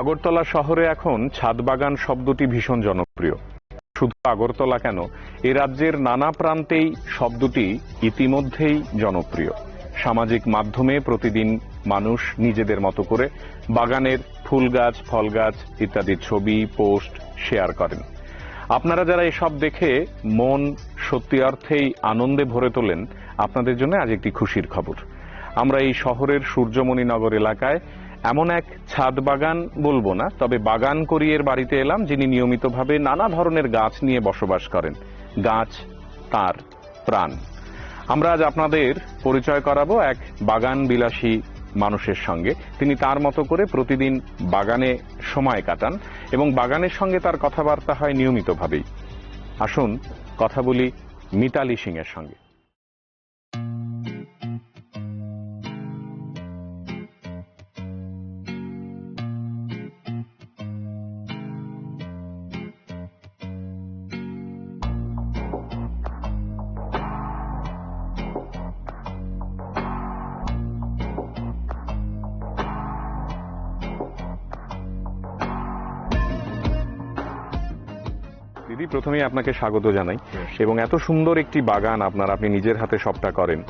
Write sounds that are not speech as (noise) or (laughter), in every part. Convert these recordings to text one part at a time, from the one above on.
আগরতলা শহরে এখন ছাদ বাগান শব্দটি ভীষণ জনপ্রিয়। শুধু আগরতলা কেন, এ রাজ্যের নানা প্রান্তেই শব্দটি ইতিমধ্যেই জনপ্রিয়। সামাজিক মাধ্যমে প্রতিদিন মানুষ নিজেদের মতো করে বাগানের ফুল গাছ ফল গাছ ইত্যাদির ছবি, পোস্ট শেয়ার করেন। আপনারা যারা এসব দেখে মন সত্যি অর্থেই আনন্দে ভরে তোলেন, আপনাদের জন্য আজ একটি খুশির খবর। আমরা এই শহরের সূর্যমণি নগর এলাকায় এমন এক ছাদ বাগান বলব না, তবে বাগান করিয়ের বাড়িতে এলাম যিনি নিয়মিতভাবে নানা ধরনের গাছ নিয়ে বসবাস করেন। গাছ তার প্রাণ। আমরা আজ আপনাদের পরিচয় করাবো এক বাগান বিলাসী মানুষের সঙ্গে। তিনি তার মতো করে প্রতিদিন বাগানে সময় কাটান এবং বাগানের সঙ্গে তার কথাবার্তা হয় নিয়মিতভাবেই। আসুন, কথা বলি মিতালি সিং এর সঙ্গে। প্রথমেই আপনাকে স্বাগত জানাই এবং এত সুন্দর একটি বাগান আপনার আপনি নিজের হাতে সবটা করেন।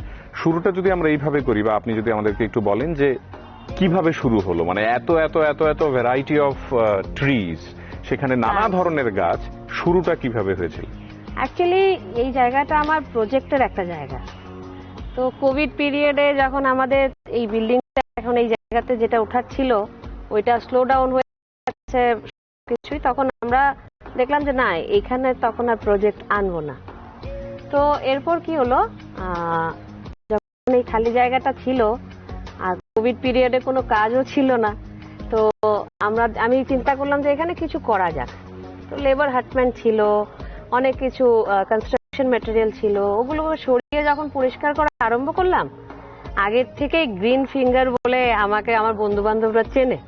শুরুটা যদি আমরা এইভাবে করি বা আপনি যদি আমাদেরকে একটু বলেন যে কীভাবে শুরু হলো? মানে এত এত এত এত ভ্যারাইটি অফ ট্রিজ সেখানে নানা হ্যাঁ। ধরনের গাছ শুরুটা কীভাবে হয়েছিল? অ্যাকচুয়ালি এই জায়গাটা আমার প্রজেক্টের একটা জায়গা। তো কোভিড পিরিয়ডে যখন আমাদের এই বিল্ডিংটা এখন এই জায়গাতে যেটা উঠাচ্ছিল ওইটা স্লো ডাউন হয়ে কিছুই তখন আমরা দেখলাম যে না এইখানে তখন আর প্রজেক্ট আনব না। তো এরপর কি হলো যখন এই খালি জায়গাটা ছিল আর কোভিড পিরিয়ডে কোনো কাজও ছিল না তো আমরা আমি চিন্তা করলাম যে এখানে কিছু করা যাক। তো লেবার হাটম্যান ছিল অনেক কিছু কনস্ট্রাকশন ম্যাটেরিয়াল ছিল ওগুলো সরিয়ে যখন পরিষ্কার করা আরম্ভ করলাম আগের থেকেই গ্রিন ফিঙ্গার বলে আমাকে আমার বন্ধু বান্ধবরা চেনে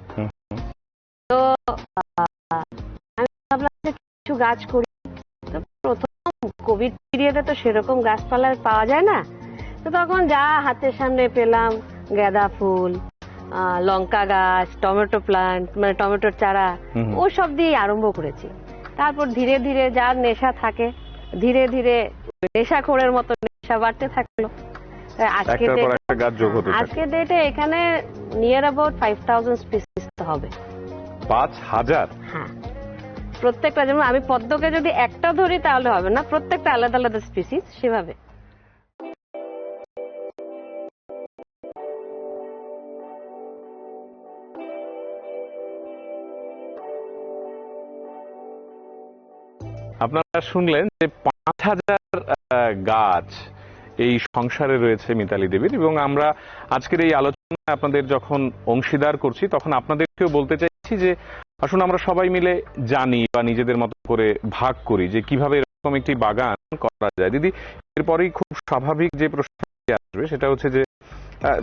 তো ভাবলাম যে কিছু গাছ করি। তো প্রথম কোভিড পিরিয়ডে তো সেরকম গাছপালা পাওয়া যায় না। তো তখন যা হাতের সামনে পেলাম গাঁদা ফুল লঙ্কা গাছ টমেটো প্লান্ট মানে টমেটোর চারা। ও সব দিয়ে আরম্ভ করেছি। তারপর ধীরে ধীরে যার নেশা থাকে ধীরে ধীরে নেশা নেশাখোরের মতো নেশা বাড়তে থাকল। আজকে ডেটে এখানে near about five thousand species হবে। পাঁচ হাজার? হ্যাঁ। প্রত্যেকটা, যেমন আমি পদ্মকে যদি একটা ধরি তাহলে হবে না, প্রত্যেকটা আলাদা আলাদা স্পিসিস সেভাবে। আপনারা শুনলেন যে পাঁচ হাজার গাছ এই সংসারে রয়েছে মিতালি দেবীর এবং আমরা আজকের এই আলোচনায় আপনাদের যখন অংশীদার করছি, তখন আপনাদেরকেও বলতে চাইছি যে আসুন আমরা সবাই মিলে জানি বা নিজেদের মতো করে ভাগ করি যে কীভাবে এরকম একটি বাগান করা যায়। দিদি এরপরেই খুব স্বাভাবিক যে প্রশ্ন আসবে সেটা হচ্ছে যে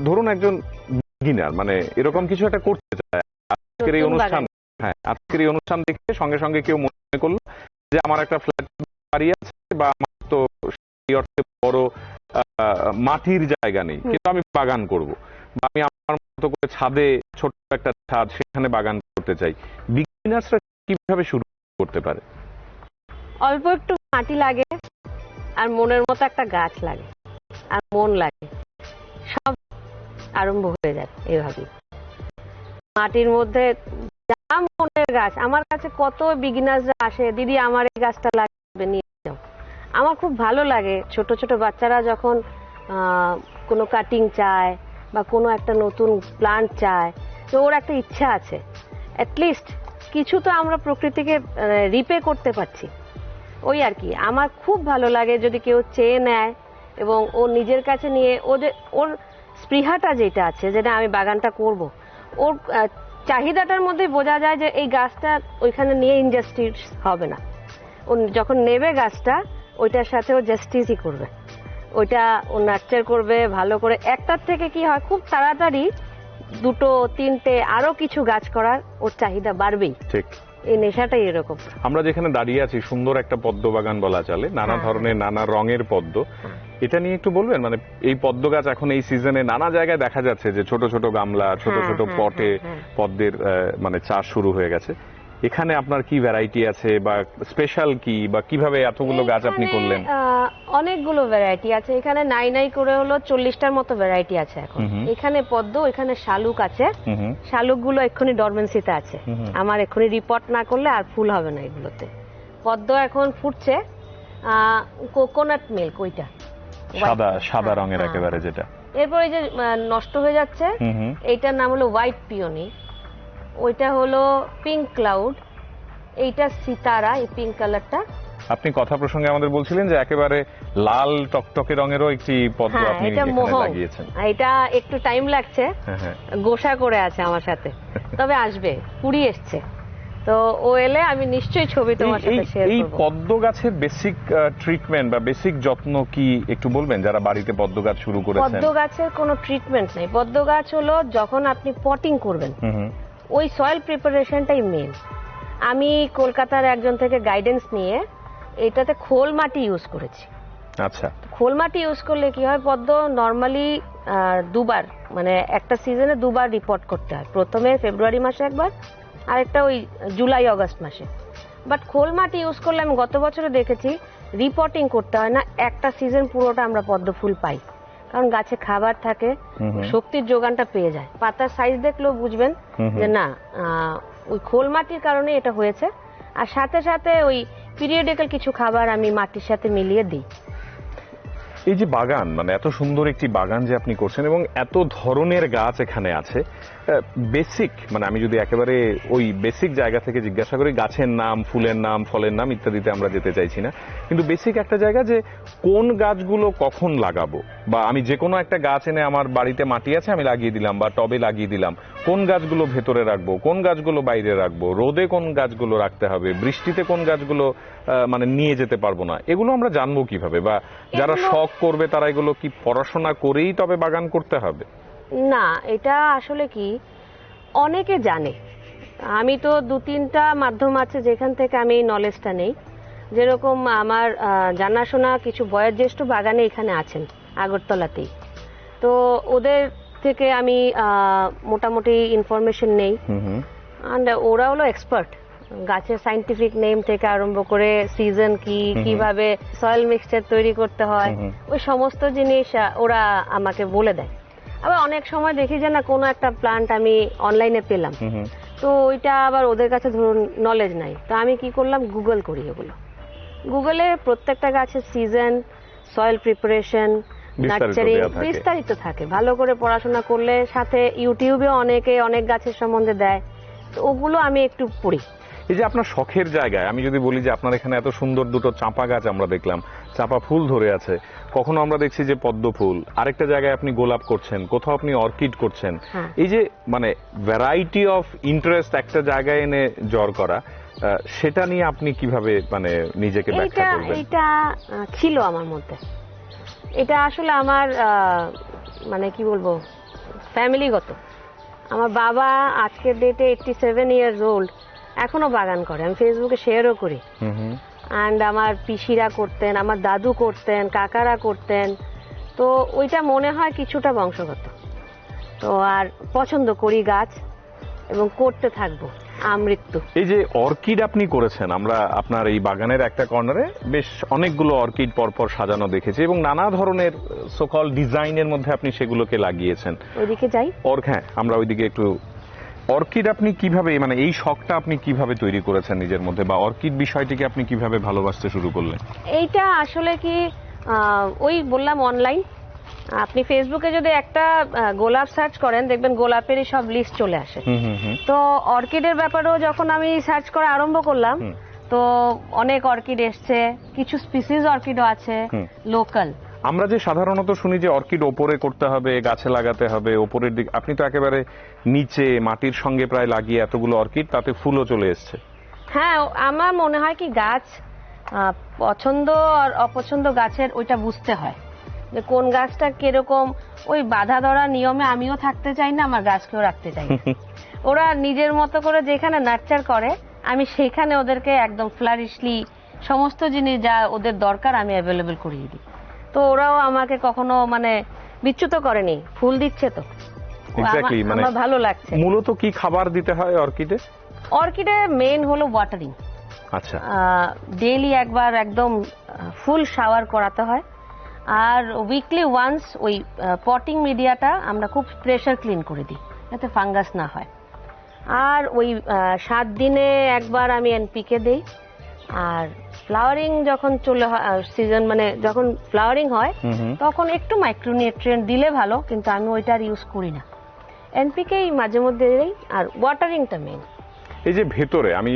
ধরুন একজন বিগিনার মানে এরকম কিছু একটা করতে চায়। আজকের এই অনুষ্ঠান হ্যাঁ আজকের এই অনুষ্ঠান দেখে সঙ্গে সঙ্গে কেউ মনে করল যে আমার একটা ফ্ল্যাট বাড়ি আছে বা আমার তো সেই অর্থে বড় মাটির জায়গা নেই। কিন্তু আমি বাগান করব। বা আমি আমার মতো করে ছাদে ছোট একটা ছাদ সেখানে বাগান করতে চাই। বিগিনার্সরা কীভাবে শুরু করতে পারে? অল্প একটু মাটি লাগে আর মনের মতো একটা গাছ লাগে আর মন লাগে। সব আরম্ভ হয়ে যায় এভাবে মাটির মধ্যে যা মনের গাছ, আমার কাছে কত বিগিনার্সরা আসে, দিদি, আমার এই গাছটা লাগবে, নিয়ে যাও। আমার খুব ভালো লাগে। ছোট ছোট বাচ্চারা যখন কোনো কাটিং চায় বা কোনো একটা নতুন প্লান্ট চায়, তো ওর একটা ইচ্ছা আছে। অ্যাটলিস্ট কিছু তো আমরা প্রকৃতিকে রিপে করতে পারছি। ওই আর কি, আমার খুব ভালো লাগে যদি কেউ চেয়ে নেয় এবং ও নিজের কাছে নিয়ে ও যে ওর স্পৃহাটা যেটা আছে, যেটা আমি বাগানটা করব, ওর চাহিদাটার মধ্যে বোঝা যায় যে এই গাছটা ওইখানে নিয়ে ইনজাস্টিস হবে না। ও যখন নেবে গাছটা, ওইটার সাথে ও জাস্টিসই করবে। ওইটা ও নার্চার করবে ভালো করে। একটার থেকে কি হয় খুব তাড়াতাড়ি দুটো তিনটে আরও কিছু গাছ করার ওর চাহিদা বাড়বেই। ঠিক। এই নেশাটাই এরকম। আমরা যেখানে দাঁড়িয়ে আছি সুন্দর একটা পদ্ম বাগান বলা চলে নানা হ্যাঁ। ধরনের নানা রঙের পদ্ম। এটা নিয়ে একটু বলবেন মানে এই পদ্ম গাছ এখন এই সিজনে নানা জায়গায় দেখা যাচ্ছে যে ছোট ছোট গামলা ছোট হ্যাঁ, ছোট হ্যাঁ, পটে। পদ্মের মানে চাষ শুরু হয়ে গেছে। এখানে আপনার কি ভ্যারাইটি আছে বা স্পেশাল কি বা কীভাবে এতগুলো গাছ আপনি করলেন? অনেকগুলো ভ্যারাইটি আছে। এখানে নাই নাই করে হলো চল্লিশটার মতো ভ্যারাইটি আছে এখন। এখানে পদ্ম এখানে শালুক আছে। শালুকগুলো এক্ষুনি ডরমেন্সিতে আছে। আমার এক্ষুনি রিপোর্ট না করলে আর ফুল হবে না এগুলোতে। পদ্ম এখন ফুটছে। কোকোনাট মিল্ক ওইটা। সাদা সাদা হ্যাঁ, রঙের হ্যাঁ। একেবারে যেটা। এরপর এই যে নষ্ট হয়ে যাচ্ছে। এইটার নাম হলো হোয়াইট পিওনি ওইটা হলো পিঙ্ক ক্লাউড এইটা সিতারা এই পিঙ্ক কালারটা আপনি কথা প্রসঙ্গে আমাদের বলছিলেন যে একেবারে লাল টকটকে রঙেরও একটি পদ্ম হ্যাঁ আপনি এখানে লাগিয়েছেন। এটা একটু টাইম লাগছে। হ্যাঁ হ্যাঁ। গোসা করে আছে আমার সাথে। তবে আসবে কুড়ি এসছে। তো ও এলে আমি নিশ্চয়ই ছবি তোমার সাথে শেয়ার এই পদ্ম গাছের বেসিক ট্রিটমেন্ট বা বেসিক যত্ন কি একটু বলবেন? যারা বাড়িতে পদ্ম গাছ শুরু করেছেন। পদ্ম গাছের কোনো ট্রিটমেন্ট নেই। পদ্ম গাছ হলো যখন আপনি পটিং করবেন। ওই সয়েল প্রিপারেশনটাই মেন আমি কলকাতার একজন থেকে গাইডেন্স নিয়ে এটাতে খোল মাটি ইউজ করেছি। আচ্ছা। খোল মাটি ইউজ করলে কি হয় পদ্ম নর্মালি দুবার মানে একটা সিজনে দুবার রিপোর্ট করতে হয়। প্রথমে ফেব্রুয়ারি মাসে একবার আর একটা ওই জুলাই অগস্ট মাসে। বাট খোল মাটি ইউজ করলে আমি গত বছরে দেখেছি রিপোর্টিং করতে হয় না একটা সিজন পুরোটা আমরা পদ্ম ফুল পাই। কারণ গাছে খাবার থাকে। শক্তির যোগানটা পেয়ে যায়। পাতার সাইজ দেখলেও বুঝবেন। যে না ওই খোল মাটির কারণে এটা হয়েছে। আর সাথে সাথে ওই পিরিয়ডিক্যাল কিছু খাবার আমি মাটির সাথে মিলিয়ে দিই। এই যে বাগান মানে এত সুন্দর একটি বাগান যে আপনি করছেন এবং এত ধরনের গাছ এখানে আছে বেসিক মানে আমি যদি একেবারে ওই বেসিক জায়গা থেকে জিজ্ঞাসা করি গাছের নাম ফুলের নাম ফলের নাম ইত্যাদিতে আমরা যেতে চাইছি না। কিন্তু বেসিক একটা জায়গা যে কোন গাছগুলো কখন লাগাবো? বা আমি যে কোনো একটা গাছ এনে আমার বাড়িতে মাটি আছে আমি লাগিয়ে দিলাম বা টবে লাগিয়ে দিলাম। কোন গাছগুলো ভেতরে রাখব? কোন গাছগুলো বাইরে রাখব? রোদে কোন গাছগুলো রাখতে হবে? বৃষ্টিতে কোন গাছগুলো মানে নিয়ে যেতে পারব না? এগুলো আমরা জানব কীভাবে? বা যারা শখ করবে তারা এগুলো কি পড়াশোনা করেই তবে বাগান করতে হবে? না এটা আসলে কি? অনেকে জানে। আমি তো দু তিনটা মাধ্যম আছে যেখান থেকে আমি এই নলেজটা নেই। যেরকম আমার জানাশোনা কিছু বয়োজ্যেষ্ঠ বাগানে এখানে আছেন আগরতলাতেই। তো ওদের থেকে আমি মোটামুটি ইনফরমেশন নেই। অ্যান্ড ওরা হলো এক্সপার্ট গাছের সাইন্টিফিক নেম থেকে আরম্ভ করে সিজন কি। কীভাবে সয়েল মিক্সচার তৈরি করতে হয়। ওই সমস্ত জিনিস ওরা আমাকে বলে দেয়। আবার অনেক সময় দেখি যে না কোনো একটা প্লান্ট আমি অনলাইনে পেলাম। তো ওইটা আবার ওদের কাছে ধরুন নলেজ নাই। তো আমি কি করলাম? গুগল করি এগুলো। গুগলে প্রত্যেকটা গাছের সিজন সয়েল প্রিপারেশন নার্চারিং বিস্তারিত থাকে। ভালো করে পড়াশোনা করলে সাথে ইউটিউবে অনেকে অনেক গাছের সম্বন্ধে দেয়। তো ওগুলো আমি একটু পড়ি। এই যে আপনার শখের জায়গায় আমি যদি বলি যে আপনার এখানে এত সুন্দর দুটো চাঁপা গাছ আমরা দেখলাম চাঁপা ফুল ধরে আছে। কখনো আমরা দেখছি যে পদ্ম ফুল আরেকটা জায়গায় আপনি গোলাপ করছেন কোথাও আপনি অর্কিড করছেন। হ্যাঁ। এই যে মানে ভ্যারাইটি অফ ইন্টারেস্ট একটা জায়গায় এনে জড় করা সেটা নিয়ে আপনি কীভাবে মানে নিজেকে ব্যাখ্যা করবেন? আহ, ছিল আমার মধ্যে এটা আসলে আমার মানে কি বলব ফ্যামিলিগত আমার বাবা আজকের ডেটে এইটটি সেভেন ইয়ার্স ওল্ড এখনও বাগান করে আমি ফেসবুকে শেয়ারও করি। অ্যান্ড আমার পিসিরা করতেন আমার দাদু করতেন কাকারা করতেন। তো ওইটা মনে হয় কিছুটা বংশগত। তো আর পছন্দ করি গাছ এবং করতে থাকব আমৃত্যু এই যে অর্কিড আপনি করেছেন আমরা আপনার এই বাগানের একটা কর্নারে বেশ অনেকগুলো অর্কিড পরপর সাজানো দেখেছি এবং নানা ধরনের সোকল ডিজাইনের মধ্যে আপনি সেগুলোকে লাগিয়েছেন। ওইদিকে যাই। অর্ক হ্যাঁ আমরা ওইদিকে একটু অর্কিড আপনি কীভাবে মানে এই শখটা আপনি কীভাবে তৈরি করেছেন নিজের মধ্যে বা অর্কিড বিষয়টিকে আপনি কীভাবে ভালোবাসতে শুরু করলেন? এইটা আসলে কি ওই বললাম অনলাইন আপনি ফেসবুকে যদি একটা গোলাপ সার্চ করেন দেখবেন গোলাপেরই সব লিস্ট চলে আসে। তো অর্কিডের ব্যাপারেও যখন আমি সার্চ করা আরম্ভ করলাম তো অনেক অর্কিড এসছে কিছু স্পিসিস অর্কিডও আছে লোকাল আমরা যে সাধারণত শুনি যে অর্কিড ওপরে করতে হবে গাছে লাগাতে হবে ওপরের দিক আপনি তো একেবারে নিচে মাটির সঙ্গে প্রায় লাগিয়ে এতগুলো অর্কিড তাতে ফুলও চলে এসছে। হ্যাঁ আমার মনে হয় কি গাছ পছন্দ আর অপছন্দ গাছের ওইটা বুঝতে হয়। যে কোন গাছটা কীরকম ওই বাধা ধরা নিয়মে আমিও থাকতে চাই না আমার গাছকেও রাখতে চাই। (laughs) ওরা নিজের মতো করে যেখানে নার্চার করে আমি সেখানে ওদেরকে একদম ফ্লারিশলি সমস্ত জিনিস যা ওদের দরকার আমি অ্যাভেলেবেল করিয়ে দিই। তো ওরাও আমাকে কখনো মানে বিচ্যুত করেনি ফুল দিচ্ছে তো। আমার- মানে- ভালো লাগছে। মূলত কি খাবার দিতে হয় অর্কিডে? অর্কিডে মেইন হলো ওয়াটারিং আচ্ছা। ডেইলি একবার একদম ফুল শাওয়ার করাতে হয়। আর উইকলি ওয়ান্স ওই পটিং মিডিয়াটা আমরা খুব প্রেশার ক্লিন করে দিই যাতে ফাঙ্গাস না হয়। আর ওই সাত দিনে একবার আমি এনপিকে দেই। আর ফ্লাওয়ারিং যখন চলে সিজন মানে যখন ফ্লাওয়ারিং হয় তখন একটু মাইক্রোনিউট্রিয়েন্ট দিলে ভালো কিন্তু আমি ওইটা আর ইউজ করি না। এনপিকেই মাঝে মধ্যে দিই আর ওয়াটারিংটা মেইন এই যে ভেতরে আমি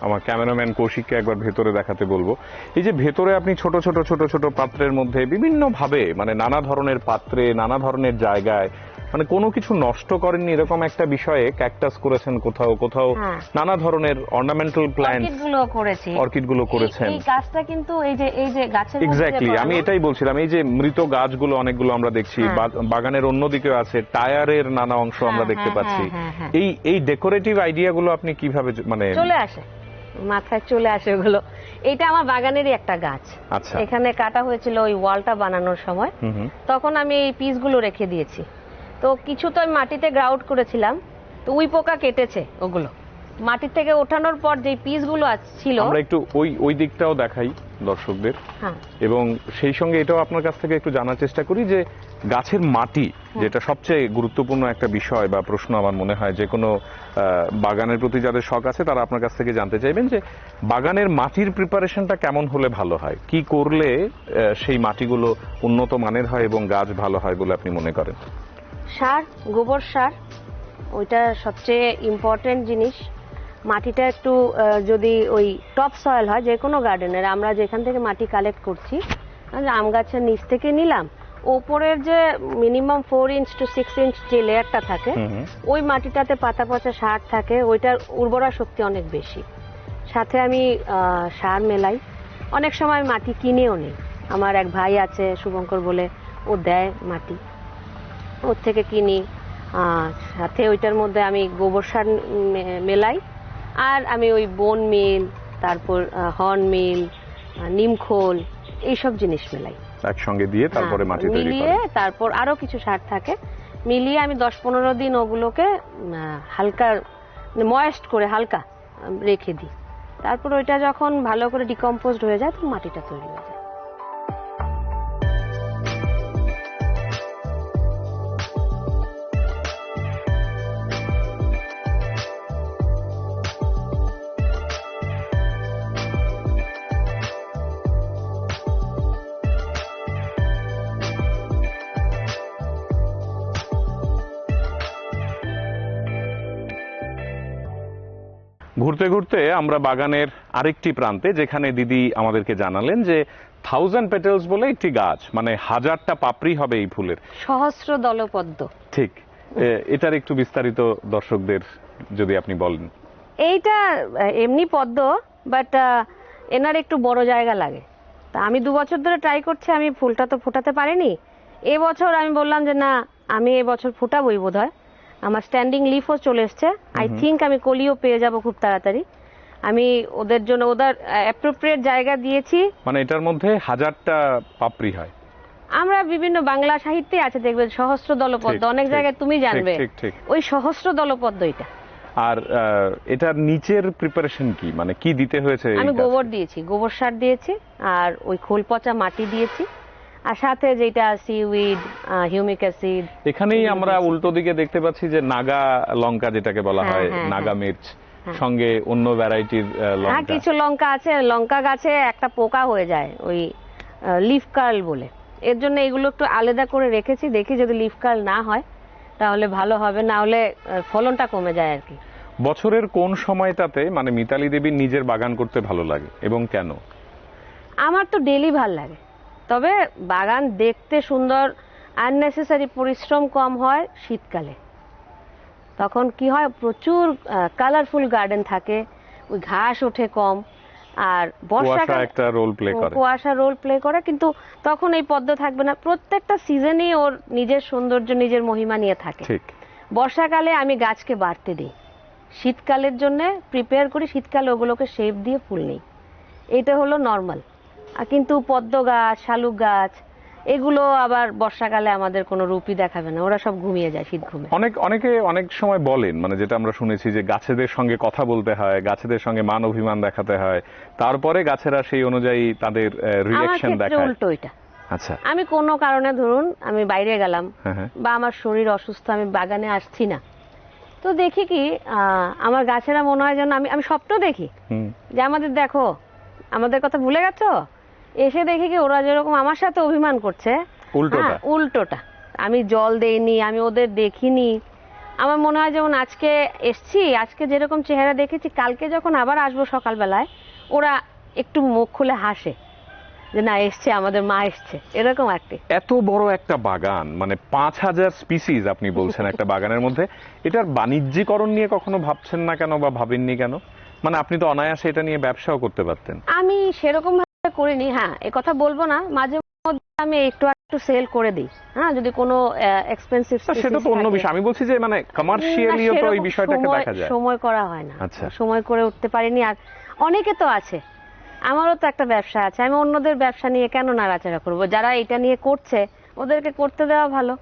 আমার ক্যামেরাম্যান কৌশিককে একবার ভেতরে দেখাতে বলব। এই যে ভেতরে আপনি ছোট ছোট ছোট ছোট পাত্রের মধ্যে বিভিন্ন ভাবে মানে নানা ধরনের পাত্রে নানা ধরনের জায়গায় মানে কোনো কিছু নষ্ট করেননি এরকম একটা বিষয়ে ক্যাকটাস করেছেন কোথাও কোথাও হ্যাঁ। নানা ধরনের অর্নামেন্টাল প্ল্যান্টগুলো করেছি। অর্কিডগুলো করেছেন। এই- গাছটা কিন্তু এই যে এই যে গাছের এক্স্যাক্টলি আমি এটাই বলছিলাম এই যে মৃত গাছগুলো অনেকগুলো আমরা দেখছি হ্যাঁ। বাগানের অন্যদিকেও আছে টায়ারের নানা অংশ আমরা হ্যাঁ, দেখতে হ্যাঁ, পাচ্ছি। এই এই ডেকোরেটিভ আইডিয়া গুলো আপনি কীভাবে মানে চলে আসে। মাথায় চলে আসে ওগুলো। এটা আমার বাগানেরই একটা গাছ। আচ্ছা। এখানে কাটা হয়েছিল ওই ওয়ালটা বানানোর সময়। তখন আমি এই পিসগুলো রেখে দিয়েছি। তো কিছু তো আমি মাটিতে গ্রাউট করেছিলাম তো উই পোকা কেটেছে ওগুলো। মাটির থেকে ওঠানোর পর যে পিসগুলো ছিল আমরা একটু ওই ওই দিকটাও দেখাই দর্শকদের। হ্যাঁ। এবং সেই সঙ্গে এটাও আপনার কাছ থেকে একটু জানার চেষ্টা করি যে গাছের মাটি যেটা সবচেয়ে গুরুত্বপূর্ণ একটা বিষয় বা প্রশ্ন আমার মনে হয় যে কোনো বাগানের প্রতি যাদের শখ আছে তারা আপনার কাছ থেকে জানতে চাইবেন যে বাগানের মাটির প্রিপারেশনটা কেমন হলে ভালো হয়? কি করলে সেই মাটিগুলো উন্নত মানের হয় এবং গাছ ভালো হয় বলে আপনি মনে করেন? সার গোবর সার ওইটা সবচেয়ে ইম্পর্টেন্ট জিনিস। মাটিটা একটু যদি ওই টপ সয়েল হয় যে কোনো গার্ডেনের আমরা যেখান থেকে মাটি কালেক্ট করছি আম গাছের নিচ থেকে নিলাম। ওপরের যে minimum four inch to six inch যে লেয়ারটা থাকে। ওই মাটিটাতে পাতা পচা সার থাকে ওইটার উর্বরা শক্তি অনেক বেশি। সাথে আমি সার মেলাই। অনেক সময় মাটি কিনেও নিই। আমার এক ভাই আছে শুভঙ্কর বলে ও দেয় মাটি। ওর থেকে কিনি। আহ, সাথে ওইটার মধ্যে আমি গোবর সার মেলাই। আর আমি ওই বোন মিল তারপর হর্ন মিল নিমখোল এইসব জিনিস মেলাই। একসঙ্গে দিয়ে তারপরে হ্যাঁ, মাটি তৈরি মিলিয়ে তারপর আরও কিছু সার থাকে। মিলিয়ে আমি দশ পনেরো দিন ওগুলোকে হালকা ময়েস্ট করে হালকা রেখে দিই। তারপর ওইটা যখন ভালো করে ডিকম্পোজড হয়ে যায় তখন মাটিটা তৈরি হয়ে যায়। ঘুরতে ঘুরতে আমরা বাগানের আরেকটি প্রান্তে যেখানে দিদি আমাদেরকে জানালেন যে থাউজেন্ড পেটেলস বলে একটি গাছ মানে হাজারটা পাপড়ি হবে এই ফুলের। সহস্র দলপদ্ম। ঠিক। এটার একটু বিস্তারিত দর্শকদের যদি আপনি বলেন। এইটা এমনি পদ্ম বাট এনার একটু বড় জায়গা লাগে। তা আমি দু বছর ধরে ট্রাই করছি আমি ফুলটা তো ফোটাতে পারিনি। এবছর আমি বললাম যে না আমি এবছর ফোটাবই বোধ হয় আমার স্ট্যান্ডিং লিফও চলে এসছে। আই থিঙ্ক আমি কলিও পেয়ে যাব খুব তাড়াতাড়ি। আমি ওদের জন্য ওদের অ্যাপ্রোপ্রিয়েট জায়গা দিয়েছি। মানে এটার মধ্যে হাজারটা পাপড়ি হয়। আমরা বিভিন্ন বাংলা সাহিত্যে আছে দেখবেন সহস্র দলপদ্ম। অনেক জায়গায় তুমি জানবে। ওই সহস্র দলপদ্ম এটা। আর এটার নিচের প্রিপারেশন কি? মানে কি দিতে হয়েছে আমি গোবর দিয়েছি। গোবর সার দিয়েছি আর ওই খোল পচা মাটি দিয়েছি। আর সাথে যেটা সিউইড হিউমিক অ্যাসিড এখানেই আমরা উল্টো দিকে দেখতে পাচ্ছি যে নাগা লঙ্কা যেটাকে বলা হ্যাঁ, হয় হ্যাঁ, নাগা হ্যাঁ। মির্চ হ্যাঁ। সঙ্গে অন্য ভ্যারাইটির হ্যাঁ লঙ্কা। কিছু লঙ্কা আছে লঙ্কা গাছে একটা পোকা হয়ে যায় ওই লিফ কার্ল বলে। এর জন্য এগুলো একটু আলাদা করে রেখেছি দেখি যদি লিফ কার্ল না হয় তাহলে ভালো হবে না হলে ফলনটা কমে যায় আর কি। বছরের কোন সময়টাতে মানে মিতালি দেবীর নিজের বাগান করতে ভালো লাগে এবং কেন? আমার তো ডেলি ভালো লাগে। তবে বাগান দেখতে সুন্দর আননেসেসারি পরিশ্রম কম হয় শীতকালে। তখন কি হয় প্রচুর কালারফুল গার্ডেন থাকে ওই ঘাস ওঠে কম আর কুয়াশা একটা রোল প্লে করে। কুয়াশা রোল প্লে করে কিন্তু তখন এই পদ্ম থাকবে না। প্রত্যেকটা সিজনই ওর নিজের সৌন্দর্য নিজের মহিমা নিয়ে থাকে। ঠিক। বর্ষাকালে আমি গাছকে বাড়তে দিই। শীতকালের জন্য প্রিপেয়ার করি শীতকালে ওগুলোকে শেপ দিয়ে ফুল নেই। এটা হলো নর্মাল কিন্তু পদ্ম গাছ শালুক গাছ এগুলো আবার বর্ষাকালে আমাদের কোনো রূপই দেখাবে না। ওরা সব ঘুমিয়ে যায় শীত ঘুমে। অনেক অনেকে অনেক সময় বলেন মানে যেটা আমরা শুনেছি যে গাছেদের সঙ্গে কথা বলতে হয় গাছেদের সঙ্গে মান অভিমান দেখাতে হয় তারপরে গাছেরা সেই অনুযায়ী তাদের রিয়াকশন দেখায়। উল্টো এটা। আচ্ছা। আমি কোনো কারণে ধরুন আমি বাইরে গেলাম হ্যাঁ হ্যাঁ। বা আমার শরীর অসুস্থ আমি বাগানে আসছি না। তো দেখি কি আহ, আমার গাছেরা মনে হয় যেন আমি আমি স্বপ্ন দেখি হুম। যে আমাদের দেখো আমাদের কথা ভুলে গেছো? এসে দেখি কি ওরা যেরকম আমার সাথে অভিমান করছে। উল্টোটা। হ্যাঁ, উল্টোটা। আমি জল দেইনি আমি ওদের দেখিনি। আমার মনে হয় যেমন আজকে এসছি আজকে যেরকম চেহারা দেখেছি কালকে যখন আবার আসব সকালবেলায় ওরা একটু মুখ খুলে হাসে। যে না এসছে আমাদের মা এসছে। এরকম একটি। এত বড় একটা বাগান মানে পাঁচ হাজার স্পিসিস আপনি বলছেন একটা বাগানের মধ্যে এটার বাণিজ্যিকরণ নিয়ে কখনো ভাবছেন না কেন বা ভাবেননি কেন? মানে আপনি তো অনায়াসে এটা নিয়ে ব্যবসাও করতে পারতেন। আমি সেরকম করিনি হ্যাঁ এ কথা বলব না। মাঝে মধ্যে আমি একটু একটু সেল করে দিই হ্যাঁ যদি কোনো এক্সপেন্সিভ সেটা তো অন্য বিষয়। আমি বলছি যে মানে কমার্শিয়ালিও তো এই বিষয়টাকে দেখা যায়। সময় করা হয় না। আচ্ছা। সময় করে উঠতে পারিনি। আর অনেকে তো আছে আমারও তো একটা ব্যবসা আছে। আমি অন্যদের ব্যবসা নিয়ে কেন নাড়াচাড়া করব? যারা এটা নিয়ে করছে ওদেরকে করতে দেওয়া ভালো।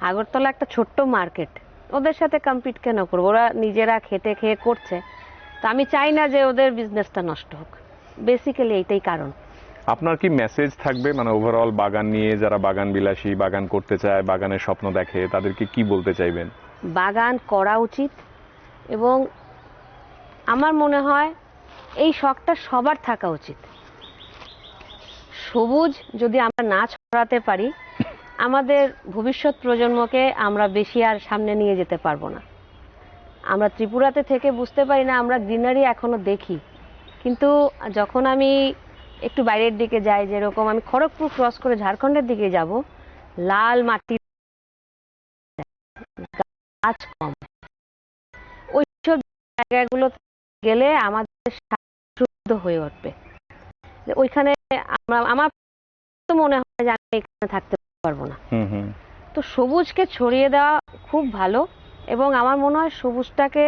আগরতলা একটা ছোট্ট মার্কেট ওদের সাথে কম্পিট কেন করব? ওরা নিজেরা খেটে খেয়ে করছে। তো আমি চাই না যে ওদের বিজনেসটা নষ্ট হোক। বেসিক্যালি এইটাই কারণ। আপনার কি মেসেজ থাকবে? মানে ওভারঅল বাগান নিয়ে যারা বাগান বিলাসী, বাগান করতে চায়, বাগানের স্বপ্ন দেখে, তাদেরকে কি বলতে চাইবেন? বাগান করা উচিত এবং আমার মনে হয় এই শখটা সবার থাকা উচিত। সবুজ যদি আমরা না ছড়াতে পারি, আমাদের ভবিষ্যৎ প্রজন্মকে আমরা বেশি আর সামনে নিয়ে যেতে পারব না। আমরা ত্রিপুরাতে থেকে বুঝতে পারি না, আমরা গ্রিনারি এখনও দেখি। কিন্তু যখন আমি একটু বাইরের দিকে যাই যেরকম আমি খড়গপুর ক্রস করে ঝাড়খণ্ডের দিকে যাব লাল মাটি গাছ কম। ওইসব জায়গাগুলো গেলে আমাদের শুদ্ধ হয়ে উঠবে। ওইখানে আমরা আমার তো মনে হয় যে আমি এখানে থাকতে পারব না। তো সবুজকে ছড়িয়ে দেওয়া খুব ভালো এবং আমার মনে হয় সবুজটাকে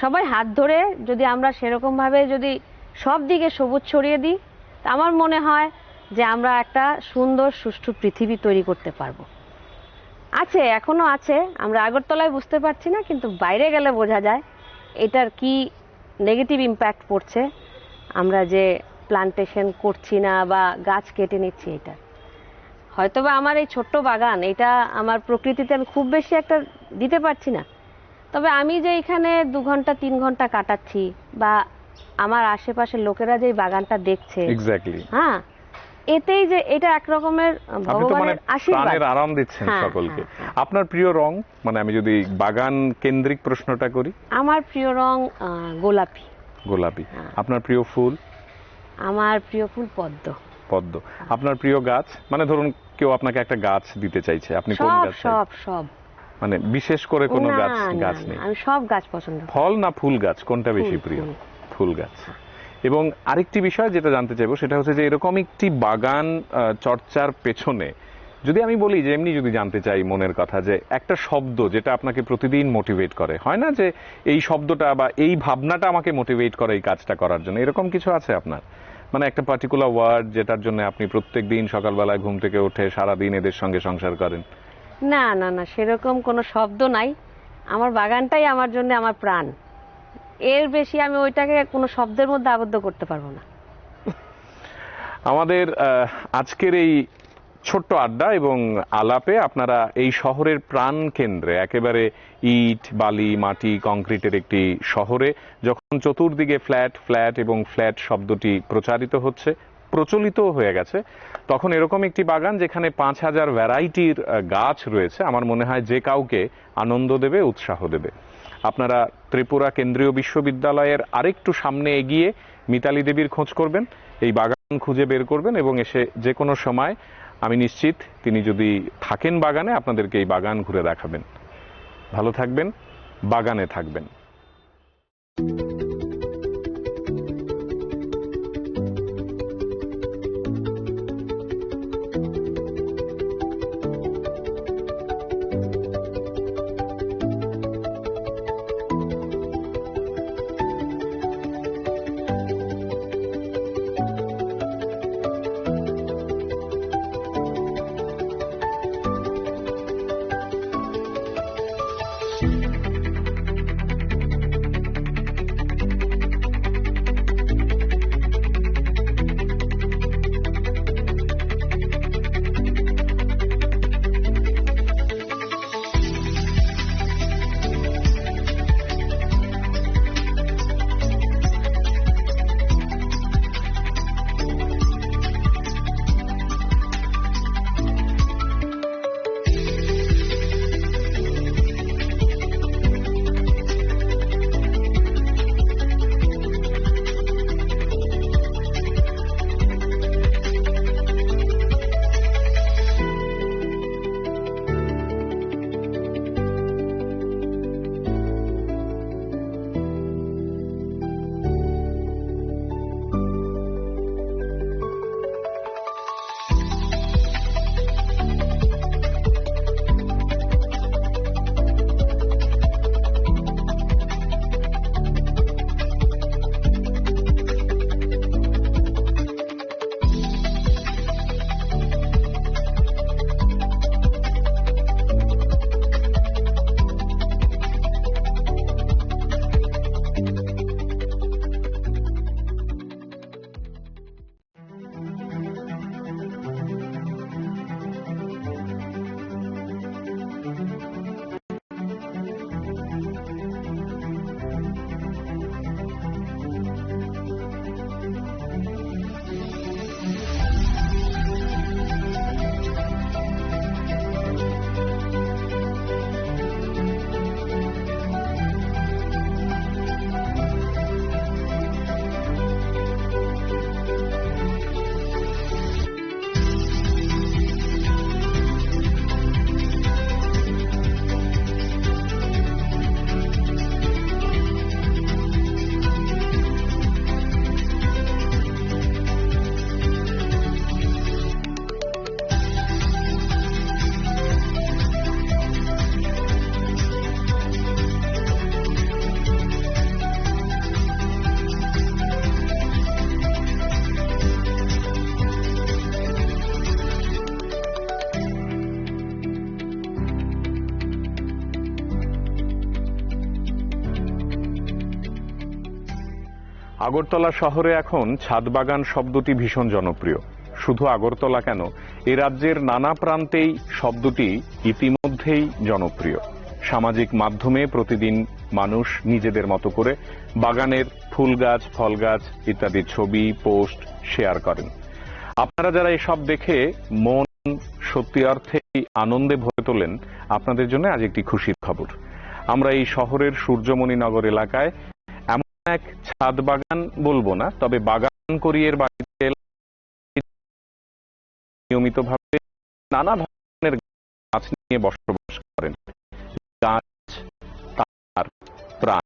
সবাই হাত ধরে যদি আমরা সেরকম ভাবে যদি সব দিকে সবুজ ছড়িয়ে দিই। আমার মনে হয় যে আমরা একটা সুন্দর, সুষ্ঠু পৃথিবী তৈরি করতে পারব। আছে, এখনও আছে। আমরা আগরতলায় বুঝতে পারছি না, কিন্তু বাইরে গেলে বোঝা যায় এটার কি নেগেটিভ ইম্প্যাক্ট পড়ছে। আমরা যে প্লান্টেশন করছি না বা গাছ কেটে নিচ্ছি এটা। হয়তোবা আমার এই ছোট্ট বাগান, এটা আমার প্রকৃতিতে আমি খুব বেশি একটা দিতে পারছি না। তবে আমি যে এখানে দু ঘণ্টা, তিন ঘণ্টা কাটাচ্ছি বা আমার আশেপাশের লোকেরা যে বাগানটা দেখছে। এক্স্যাক্টলি হ্যাঁ? এতেই যে এটা এক রকমের আপনি মানে ভগবানের আশীর্বাদ। প্রাণের আরাম দিচ্ছেন হ্যাঁ, সকলকে। হ্যাঁ, হ্যাঁ। আপনার প্রিয় রং মানে আমি যদি বাগান কেন্দ্রিক প্রশ্নটা করি? আমার প্রিয় রং গোলাপি। গোলাপি। আপনার প্রিয় ফুল? আমার প্রিয় ফুল পদ্ম। পদ্ম। আপনার প্রিয় গাছ? মানে ধরুন কেউ আপনাকে একটা গাছ দিতে চাইছে আপনি কোন গাছ সব সব। মানে বিশেষ করে কোনো গাছ গাছ নেই। আমি সব গাছ পছন্দ করি। ফল না ফুল গাছ? কোনটা বেশি প্রিয়? ফুল। গাছ। এবং আরেকটি বিষয় যেটা জানতে চাইব, সেটা হচ্ছে যে এরকম একটি বাগান চর্চার পেছনে, যদি আমি বলি যে, এমনি যদি জানতে চাই মনের কথা, যে একটা শব্দ যেটা আপনাকে প্রতিদিন মোটিভেট করে, হয় না যে এই শব্দটা বা এই ভাবনাটা আমাকে মোটিভেট করে এই কাজটা করার জন্য, এরকম কিছু আছে আপনার? মানে একটা পার্টিকুলার ওয়ার্ড যেটার জন্য আপনি প্রত্যেক দিন সকালবেলায় ঘুম থেকে উঠে সারা দিন এদের সঙ্গে সংসার করেন? না না না, সেরকম কোনো শব্দ নাই। আমার বাগানটাই আমার জন্য আমার প্রাণ। এর বেশি আমি ওইটাকে কোনো শব্দের মধ্যে আবদ্ধ করতে পারব না। আমাদের আজকের এই ছোট্ট আড্ডা এবং আলাপে আপনারা এই শহরের প্রাণ কেন্দ্রে, একেবারে ইট, বালি, মাটি, কংক্রিটের একটি শহরে, যখন চতুর্দিকে ফ্ল্যাট ফ্ল্যাট এবং ফ্ল্যাট শব্দটি প্রচারিত হচ্ছে প্রচলিত হয়ে গেছে, তখন এরকম একটি বাগান যেখানে পাঁচ হাজার ভ্যারাইটির গাছ রয়েছে, আমার মনে হয় যে কাউকে আনন্দ দেবে, উৎসাহ দেবে। আপনারা ত্রিপুরা কেন্দ্রীয় বিশ্ববিদ্যালয়ের আরেকটু সামনে এগিয়ে মিতালি দেবীর খোঁজ করবেন, এই বাগান খুঁজে বের করবেন এবং এসে যে কোনো সময়, আমি নিশ্চিত তিনি যদি থাকেন বাগানে, আপনাদেরকে এই বাগান ঘুরে দেখাবেন। ভালো থাকবেন, বাগানে থাকবেন। আগরতলা শহরে এখন ছাদ বাগান শব্দটি ভীষণ জনপ্রিয়। শুধু আগরতলা কেন, এ রাজ্যের নানা প্রান্তেই শব্দটি ইতিমধ্যেই জনপ্রিয়। সামাজিক মাধ্যমে প্রতিদিন মানুষ নিজেদের মতো করে বাগানের ফুল গাছ ফল গাছ ইত্যাদি ছবি, পোস্ট শেয়ার করেন। আপনারা যারা এসব দেখে মন সত্যি অর্থেই আনন্দে ভরে তোলেন, আপনাদের জন্য আজ একটি খুশির খবর। আমরা এই শহরের সূর্যমণিনগর এলাকায় এমন এক ছাদ বাগান বলব না, তবে বাগান করিয়ের বাড়িতে নিয়মিতভাবে নানা ধরনের গাছ নিয়ে বসবাস করেন। গাছ, তার, প্রাণ।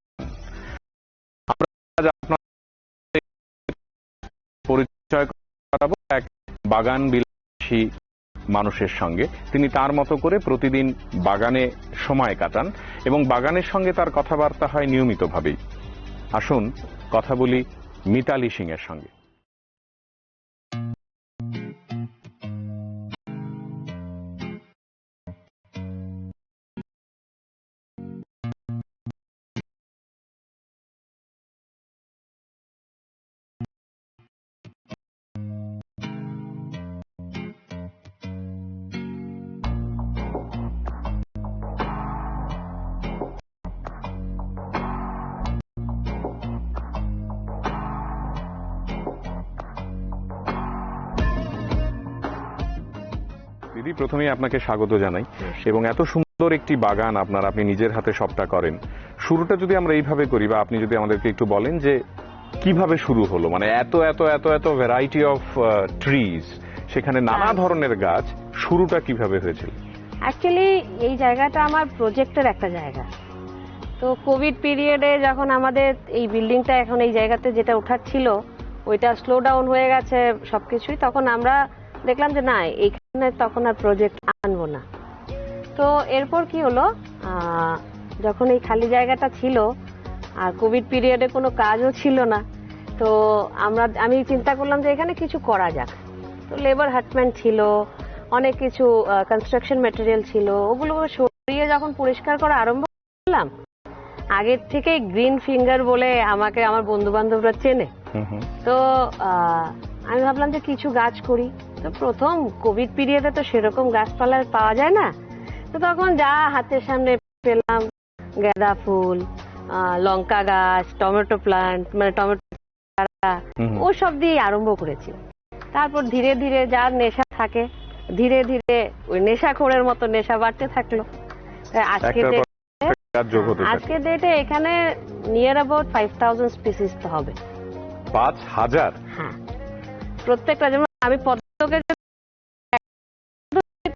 পরিচয় করাবো এক বাগান বিলাসী মানুষের সঙ্গে। তিনি তার মতো করে প্রতিদিন বাগানে সময় কাটান এবং বাগানের সঙ্গে তার কথাবার্তা হয় নিয়মিতভাবেই। আসুন কথা বলি মিতালি সিং এর সঙ্গে। দিদি প্রথমেই আপনাকে স্বাগত জানাই। এবং এত সুন্দর একটি বাগান আপনার আপনি নিজের হাতে সবটা করেন। শুরুটা যদি আমরা এইভাবে করি বা আপনি যদি আমাদেরকে একটু বলেন যে কীভাবে শুরু হলো? মানে এত এত এত এত ভ্যারাইটি অফ ট্রিজ সেখানে নানা হ্যাঁ। ধরনের গাছ শুরুটা কীভাবে হয়েছিল? অ্যাকচুয়ালি এই জায়গাটা আমার প্রজেক্টের একটা জায়গা। তো কোভিড পিরিয়ডে যখন আমাদের এই বিল্ডিংটা এখন এই জায়গাতে যেটা উঠাচ্ছিল ওইটা স্লো ডাউন হয়ে গেছে সবকিছুই তখন আমরা দেখলাম যে না এইখানে তখন আর প্রজেক্ট আনব না। তো এরপর কি হলো যখন এই খালি জায়গাটা ছিল আর কোভিড পিরিয়ডে কোনো কাজও ছিল না তো আমরা আমি চিন্তা করলাম যে এখানে কিছু করা যাক। তো লেবার হাটম্যান ছিল অনেক কিছু কনস্ট্রাকশন ম্যাটেরিয়াল ছিল ওগুলো সরিয়ে যখন পরিষ্কার করা আরম্ভ করলাম আগের থেকে গ্রিন ফিঙ্গার বলে আমাকে আমার বন্ধু বান্ধবরা চেনে। তো আহ, আমি ভাবলাম যে কিছু গাছ করি। তো প্রথম কোভিড পিরিয়ডে তো সেরকম গাছপালা পাওয়া যায় না। তো তখন যা হাতের সামনে পেলাম গাঁদা ফুল লঙ্কা গাছ টমেটো প্লান্ট মানে টমেটো। ও সব দিয়ে আরম্ভ করেছি। তারপর ধীরে ধীরে যার নেশা থাকে ধীরে ধীরে ওই নেশাখোরের মতো নেশা বাড়তে থাকল। আজকে আজকে ডেটে এখানে near about five thousand species তো হবে। পাঁচ হাজার? হ্যাঁ। প্রত্যেকটা যেমন আমি পদ্মকে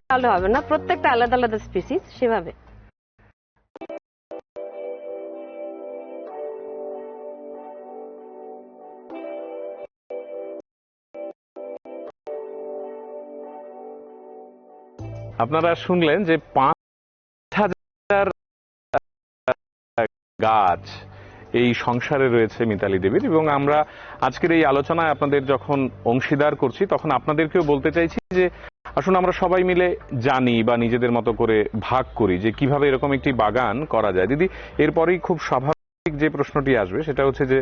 তাহলে হবে না, প্রত্যেকটা আলাদা আলাদা স্পিসিস সেভাবে। আপনারা শুনলেন যে পাঁচ হাজার গাছ এই সংসারে রয়েছে মিতালি দেবীর। এবং আমরা আজকের এই আলোচনায় আপনাদের যখন অংশীদার করছি তখন আপনাদেরকেও বলতে চাইছি যে আসুন আমরা সবাই মিলে জানি বা নিজেদের মতো করে ভাগ করি যে কীভাবে এরকম একটি বাগান করা যায়। দিদি এরপরেই খুব স্বাভাবিক যে প্রশ্নটি আসবে সেটা হচ্ছে যে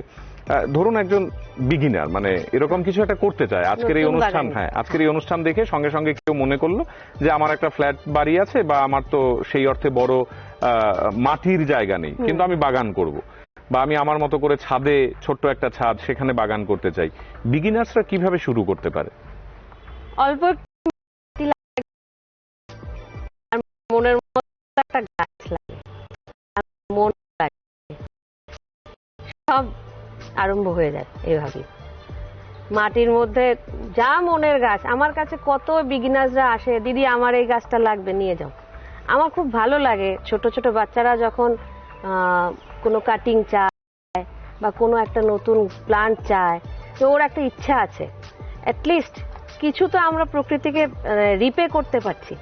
ধরুন একজন বিগিনার মানে এরকম কিছু একটা করতে চায়। আজকের এই অনুষ্ঠান হ্যাঁ আজকের এই অনুষ্ঠান দেখে সঙ্গে সঙ্গে কেউ মনে করল যে আমার একটা ফ্ল্যাট বাড়ি আছে বা আমার তো সেই অর্থে বড় আহ, মাটির জায়গা নেই কিন্তু আমি বাগান করব। বা আমি আমার মতো করে ছাদে ছোট্ট একটা ছাদ সেখানে বাগান করতে চাই বিগিনার্সরা কীভাবে শুরু করতে পারে? অল্প মনের একটা গাছ লাগে মন সব আরম্ভ হয়ে যায় এইভাবে মাটির মধ্যে যা মনের গাছ, আমার কাছে কত বিগিনার্সরা আসে, দিদি, আমার এই গাছটা লাগবে, নিয়ে যাও। আমার খুব ভালো লাগে, ছোট ছোট বাচ্চারা যখন কোনো কাটিং চায় বা কোনো একটা নতুন প্লান্ট চায়, তো ওর একটা ইচ্ছা আছে। অ্যাটলিস্ট কিছু তো আমরা প্রকৃতিকে রিপে করতে পারছি।